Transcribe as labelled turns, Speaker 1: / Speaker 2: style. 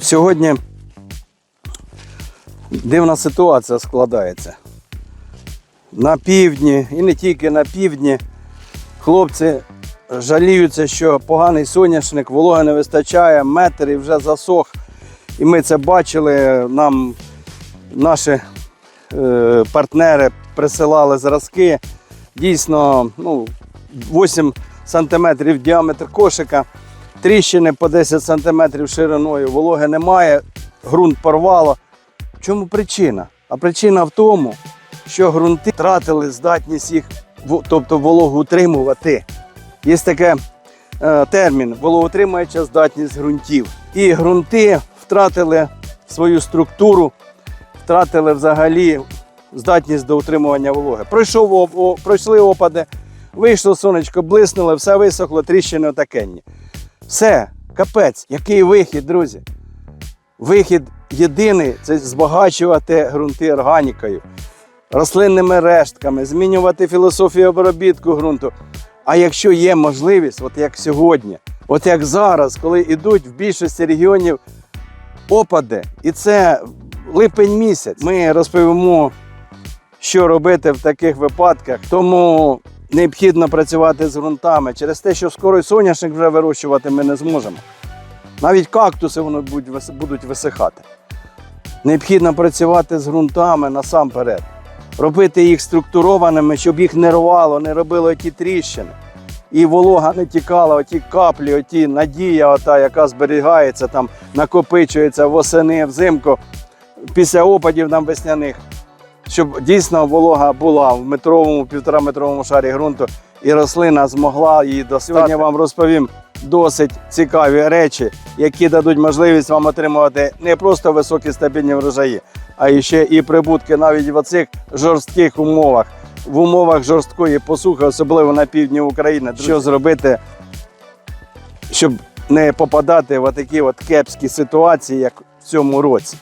Speaker 1: Сьогодні дивна ситуація складається. На півдні і не тільки на півдні хлопці жаліються, що поганий соняшник, вологи не вистачає, метр і вже засох. І ми це бачили. Нам наші е, партнери присилали зразки. Дійсно, ну, 8 сантиметрів діаметр кошика, тріщини по 10 сантиметрів шириною, вологи немає, ґрунт порвало. В чому причина? А причина в тому, що ґрунти втратили здатність їх, тобто вологу утримувати. Є таке е, термін вологоутримуюча здатність ґрунтів. І ґрунти втратили свою структуру, втратили взагалі здатність до утримування вологи. Пройшов, о- пройшли опади, вийшло сонечко, блиснуло, все висохло, тріщини отакенні. Все, капець, який вихід, друзі? Вихід єдиний це збагачувати ґрунти органікою, рослинними рештками, змінювати філософію обробітку ґрунту. А якщо є можливість, от як сьогодні, от як зараз, коли йдуть в більшості регіонів опади, і це липень місяць, ми розповімо, що робити в таких випадках. Тому необхідно працювати з ґрунтами через те, що скоро соняшник вже вирощувати ми не зможемо. Навіть кактуси будуть, будуть висихати. Необхідно працювати з ґрунтами насамперед, робити їх структурованими, щоб їх не рвало, не робило ті тріщини. І волога не тікала, оті каплі, оті надія, ота, яка зберігається, там, накопичується восени, взимку, після опадів нам весняних, щоб дійсно волога була в метровому, півтораметровому шарі ґрунту, і рослина змогла її достати. Сьогодні я вам розповім досить цікаві речі, які дадуть можливість вам отримувати не просто високі стабільні врожаї, а ще і прибутки навіть в оцих жорстких умовах, в умовах жорсткої посухи, особливо на півдні України. Що зробити, щоб не попадати в такі от кепські ситуації, як в цьому році.